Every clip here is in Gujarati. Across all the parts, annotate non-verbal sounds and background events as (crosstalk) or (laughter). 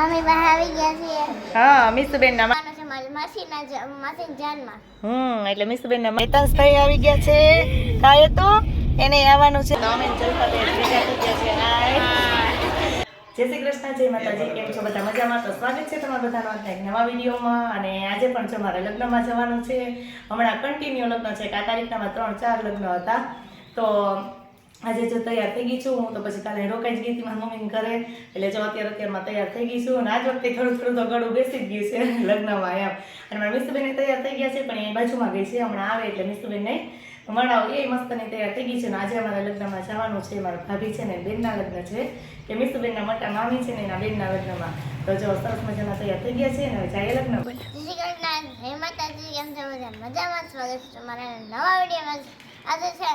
મમ્મી બહાર આવી ગયા છે. હા મિસુબેન ના માસીના માસીના જાનમાં. હમ એટલે મિસુબેન ના મેતાંશભાઈ આવી ગયા છે. કાય તો? એને આવવાનું છે. અમે જલપાબેન ભેગા થઈ ગયા છે. હાય જય શ્રી કૃષ્ણ જય માતાજી. કેમ છો બધા મજામાં? તો સ્વાગત છે તમારા બધાનો આજના એક નવા વિડીયોમાં. અને આજે પણ જો મારે લગ્નમાં જવાનું છે. હમણાં કન્ટિન્યુ લગ્ન છે કે આ તારીખના ત્રણ ચાર લગ્ન હતા. તો આજે જો તૈયાર થઈ ગઈ છું, હું તો પછી કાલે રોકાઈ જ ગઈ હતી મારા મમ્મીને ઘરે. એટલે જો અત્યારે અત્યારમાં તૈયાર થઈ ગઈ છું અને આજ વખતે થોડું થોડું તો ગળું બેસી જ ગયું છે (laughs) લગ્નમાં એમ. અને મારા મિસ્તુબેન તૈયાર થઈ ગયા છે, પણ એ બાજુમાં ગઈ છે, હમણાં આવે એટલે મિસ્તુબેનને મળાવ એ મસ્તની તૈયાર થઈ ગઈ છે અને આજે અમારા લગ્નમાં જવાનું છે, મારા ભાભી છે ને બેનના લગ્ન છે. કે મિસ્તુબેનના મોટા મામી છે ને એના બેનના લગ્નમાં. તો જો સરસ મજાના તૈયાર થઈ ગયા છે અને હવે જાય લગ્ન જય મજામાં? સ્વાગત છે મારા નવા વિડીયોમાં આજે છે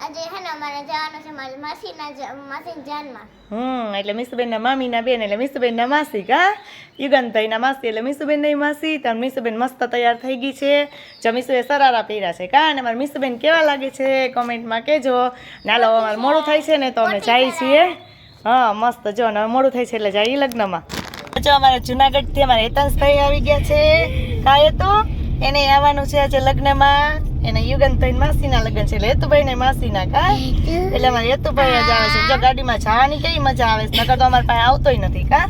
આજે છે ને અમારે જવાનું છે મારી માસીના માસીના જાનમાં. હમ, એટલે મિસુબેનના મામીના બેન, એટલે મિસુબેનના માસી કા યુગનભાઈના માસી, એટલે મિસુબેનની માસી તમે મિસુબેન મસ્ત તૈયાર થઈ ગઈ છે. જો મિસુએ સરારા પહેર્યા છે, કા? અને મારા મિસુબેન કેવા લાગે છે? કોમેન્ટમાં કહેજો. નાલો અમારે મોડું થાય છે ને તો અમે જઈએ છીએ. હા, મસ્ત, જો, ને મોડું થાય છે એટલે જઈએ લગ્નમાં. જો, અમારે જુનાગઢથી અમારે હેતાંશભાઈ આવી ગયા છે. કાય તો એને આવવાનું છે આજે લગ્નમાં. એને યુગનભાઈ માસીના લગ્ન છે એટલે હેતુભાઈ ને માસીના કા એટલે અમારે હેતુભાઈ જ આવે છે જો ગાડીમાં જવાની કઈ મજા આવે છે નકર તો અમારે પાસે આવતોય નથી કા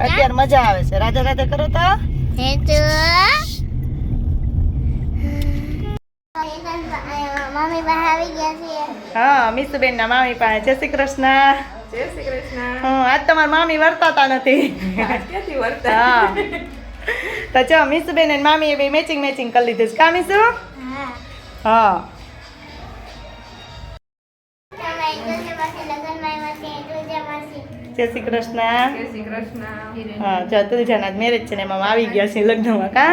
અત્યારે મજા આવે છે રાધે રાધે કરો તો હે મમ્મી આવી ગયા છીએ હા મીસુબેન ના મામી પાસે જય શ્રી કૃષ્ણ જય શ્રી કૃષ્ણ હમ, આજ તમારા મામી વર્તાતા નથી હા તો જો મિસુબેન અને મામી એ બે મેચિંગ મેચિંગ કરી લીધું છે. કા મિસુ? હા. જય શ્રી કૃષ્ણ. જય શ્રી કૃષ્ણ. હા જો તુલજાના મેરેજ છે ને એમાં આવી ગયા છે લગ્નમાં કા?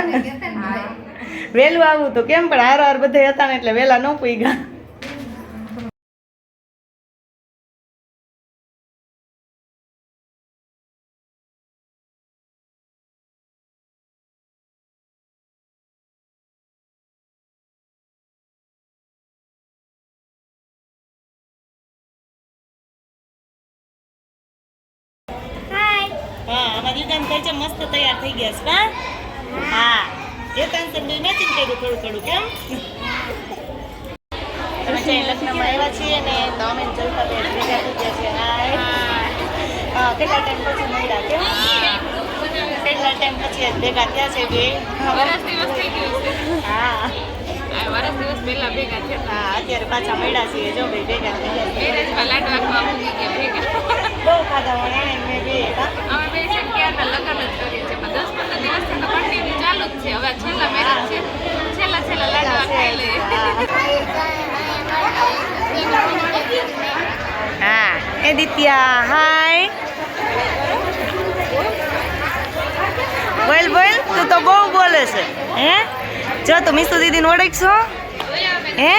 વહેલું આવું તો કેમ પણ હાર હાર બધા હતા ને એટલે વહેલા ન પૂઈ અમારી યુગાન કરજે છે મસ્ત તૈયાર થઈ ગયા છે હા? હા. તાન બે મેચિંગ કર્યું થોડું થોડું કેમ? અમે લગ્નમાં આવ્યા છીએ ને તો અમે ભેગા થઈ ગયા છે હા કેટલા ટાઈમ પછી મળ્યા કેમ? કેટલા ટાઈમ પછી ભેગા થયા છે બે? હા. વરસ દિવસ પહેલા ભેગા થયા હા અત્યારે પાછા મળ્યા છીએ જો ભાઈ ભેગા થઈ ગયા બહુ ખાધા પણ મેં બે અમે બે છે ને ક્યારના લગ્ન જ કરીએ છીએ પણ દસ પંદર દિવસથી તો કન્ટિન્યુ ચાલુ જ છે હવે આ છેલ્લા મેરેજ છે છેલ્લા છેલ્લા લાડવા ખાઈ લઈએ હા એ દિત્યા હાય બોલ બોલ તું તો બહુ બોલે છે હે જો તું મીસુ દીદીને ઓળખશો હે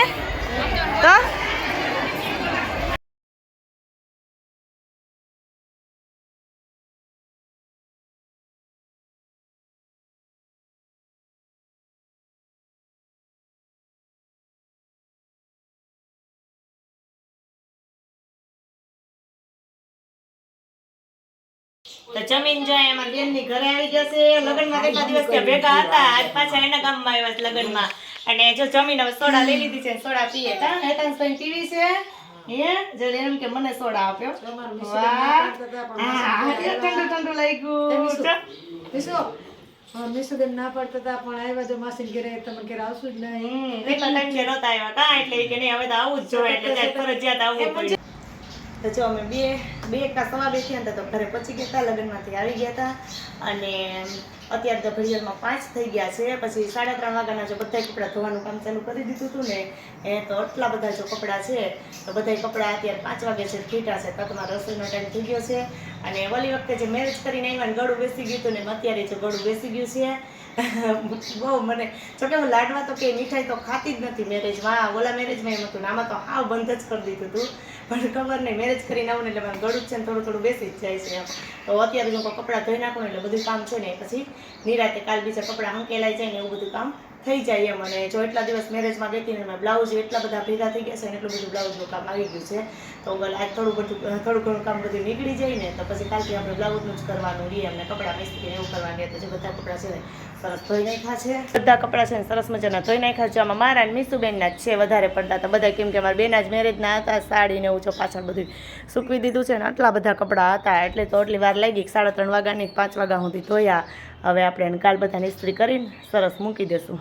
તો તો જમીન જાય એમાં બેનની ઘરે આવી જશે. લગ્નમાં કેટલા દિવસ ત્યાં ભેગા હતા? આજ પાછા એના ગામમાં આવ્યા લગ્નમાં અને જો જમીન હવે સોડા લઈ લીધી છે સોડા પીએ. તા હેતાંશભાઈ પીવી છે? હે? જો એમ કે મને સોડા આપ્યો. વાહ. ઠંડુ ઠંડુ લાગ્યું. ચાલ. ના પડતા હતા પણ આવ્યા જો માસી ઘરે તમે ઘરે આવશું જ નહીં. ટાઈમ નહોતા આવ્યા. કા? એટલે કે નહીં હવે તો આવું જ જોઈએ એટલે ફરજિયાત આવવું પડ્યું તો જો અમે બે બે એકના સવા બે થયા હતા તો ઘરે પહોંચી ગયા હતા, લગ્નમાંથી આવી ગયા હતા. અને અત્યારે તો ઘડિયાળમાં પાંચ થઈ ગયા છે. પછી સાડા ત્રણ વાગ્યાના જો બધા કપડાં ધોવાનું કામ ચાલુ કરી દીધું હતું ને, એ તો આટલા બધા જો કપડાં છે, તો બધા કપડાં અત્યારે પાંચ વાગે છે ફીટા છે, તો તમારો રસોઈનો ટાઈમ થઈ ગયો છે. અને ઓલી વખતે જે મેરેજ કરીને આવ્યા ને ગળું બેસી ગયું હતું ને અત્યારે જો ગળું બેસી ગયું છે. (laughs) બહુ મને જોકે હું લાડવા તો કે મીઠાઈ તો ખાતી જ નથી મેરેજમાં ઓલા મેરેજમાં એમ હતું આમાં તો હાવ બંધ જ કરી દીધું હતું. પણ ખબર નહીં મેરેજ કરીને આવું એટલે મને ગળું છે ને થોડું થોડું બેસી જ જાય છે એમ. તો અત્યારે જો કપડાં ધોઈ નાખું એટલે બધું કામ છે ને, પછી નિરાતે કાલ બીજા કપડાં હંકેલાઈ જાય ને એવું બધું કામ થઈ જાય એમ. અને જો એટલા દિવસ મેરેજમાં ગઈ હતી ને બ્લાઉઝ એટલા બધા ભેગા થઈ ગયા છે ને એટલું બધું બ્લાઉઝનું કામ આવી ગયું છે. તો આજ થોડું બધું થોડું ઘણું કામ બધું નીકળી જાય ને તો પછી કાલથી આપણે બ્લાઉઝનું જ કરવાનું રહીએ અમને કપડાં મિસ્ત્રી એવું કરવાની તો જે બધા કપડાં છે સરસ ધોઈ નાખ્યા છે. બધા કપડાં છે ને સરસ મજાના ધોઈ નાખ્યા છે. આમાં મારા અને મીસુબેનના છે વધારે પડતા. હતા બધા કેમ કે મારા બેના જ મેરેજના હતા, સાડી ને એવું પાછળ બધું સૂકવી દીધું છે ને આટલા બધા કપડાં હતા. એટલે તો એટલી વાર લાગી ગઈ સાડા ત્રણ વાગ્યાની પાંચ વાગ્યા સુધી ધોયા. હવે આપણે કાલ બધા ઇસ્ત્રી કરીને સરસ મૂકી દેશું.